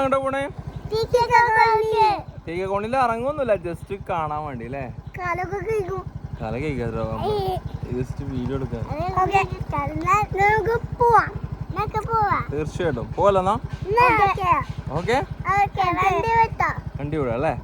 അങ്ങോട്ട് പോണേ? ഇറങ്ങൊന്നുമില്ല ജസ്റ്റ് കാണാൻ വേണ്ടി അല്ലേ? തല കേൾക്കാറോ ജസ്റ്റ് വീഡിയോ എടുക്കാൻ ഓക്കെ. നമുക്ക് പോവാം. നമുക്ക് പോവാം. തീർച്ചയായിട്ടും. പോലെന്നാ ഓക്കെ. വണ്ടി വിടാം അല്ലേ?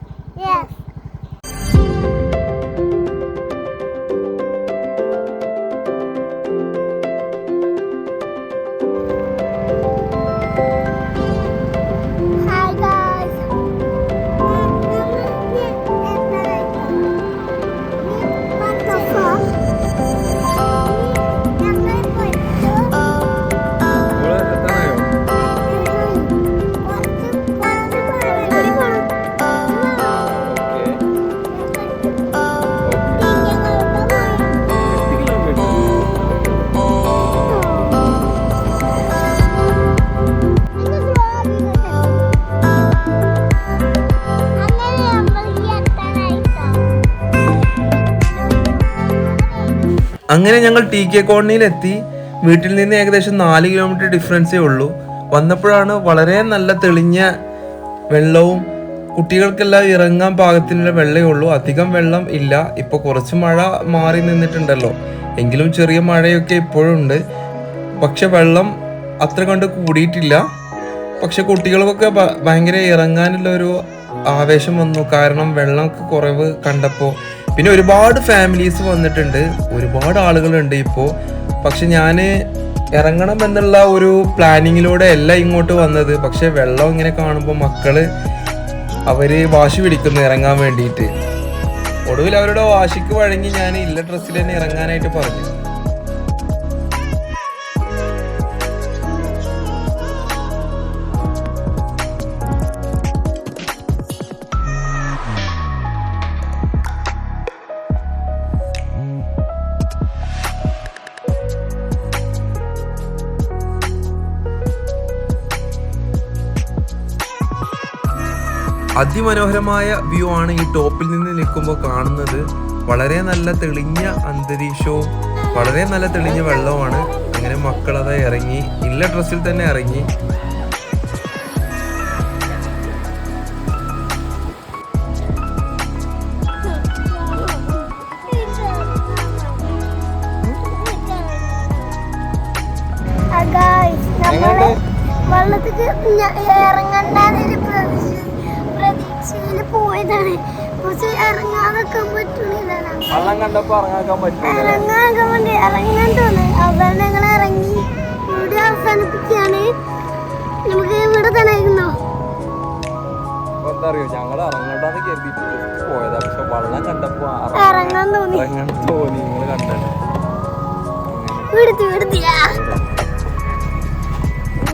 അങ്ങനെ ഞങ്ങൾ ടി കെ കോളനിയിലെത്തി. വീട്ടിൽ നിന്ന് ഏകദേശം നാല് കിലോമീറ്റർ ഡിഫറൻസേ ഉള്ളൂ. വന്നപ്പോഴാണ് വളരെ നല്ല തെളിഞ്ഞ വെള്ളവും കുട്ടികൾക്കെല്ലാം ഇറങ്ങാൻ പാകത്തിനുള്ള വെള്ളമേ ഉള്ളൂ. അധികം വെള്ളം ഇല്ല. ഇപ്പോൾ കുറച്ച് മഴ മാറി നിന്നിട്ടുണ്ടല്ലോ. എങ്കിലും ചെറിയ മഴയൊക്കെ ഇപ്പോഴും ഉണ്ട്. പക്ഷെ വെള്ളം അത്ര കണ്ട് കൂടിയിട്ടില്ല. പക്ഷെ കുട്ടികൾക്കൊക്കെ ഭയങ്കര ഇറങ്ങാനുള്ള ഒരു ആവേശം വന്നു. കാരണം വെള്ളമൊക്കെ കുറവ് കണ്ടപ്പോൾ പിന്നെ ഒരുപാട് ഫാമിലീസ് വന്നിട്ടുണ്ട്. ഒരുപാട് ആളുകളുണ്ട് ഇപ്പോൾ പക്ഷെ ഞാൻ ഇറങ്ങണം എന്നുള്ള ഒരു പ്ലാനിങ്ങിലൂടെ അല്ല ഇങ്ങോട്ട് വന്നത്. പക്ഷെ വെള്ളം ഇങ്ങനെ കാണുമ്പോൾ മക്കൾ അവർ വാശി പിടിക്കുന്നു ഇറങ്ങാൻ വേണ്ടിയിട്ട്. ഒടുവിൽ അവരുടെ വാശിക്ക് വഴങ്ങി ഞാൻ ഇല്ല ഡ്രസ്സിൽ തന്നെ ഇറങ്ങാനായിട്ട് പറഞ്ഞു. അതിമനോഹരമായ വ്യൂ ആണ് ഈ ടോപ്പിൽ നിന്ന് നിൽക്കുമ്പോൾ കാണുന്നത്. വളരെ നല്ല തെളിഞ്ഞ അന്തരീക്ഷവും വളരെ നല്ല തെളിഞ്ഞ വെള്ളവുമാണ്. അങ്ങനെ മക്കളത് ഇറങ്ങി ഇല്ല ഡ്രസ്സിൽ തന്നെ ഇറങ്ങി. നമ്മൾ വെള്ളത്തിക്ക് പ്രതീക്ഷയിൽ പോയതാണ്. പക്ഷെ ഇറങ്ങാതൊക്കാൻ പറ്റുന്നില്ല നമുക്ക്. വെള്ളം കണ്ടപ്പോൾ ഇറങ്ങാക്കാൻ പറ്റില്ല ഇറങ്ങാൻ വേണ്ടി ഇറങ്ങാൻ തോന്നുന്നു അവിടെ ഞങ്ങൾ ഇറങ്ങി. ഇവിടെ അവസാനിപ്പിക്കുകയാണ് നമുക്ക് ഇവിടെ തന്നെ ആയിരുന്നോ? എന്താ അറിയോ ഞങ്ങൾ ഇറങ്ങണ്ടെന്ന് just പോയതാ. പക്ഷെ വെള്ളം കണ്ടപ്പോ ഇറങ്ങാൻ തോന്നി. ഇറങ്ങാൻ തോന്നി നിങ്ങൾ കണ്ടത് വിടുത്തി വിടുത്തിയാ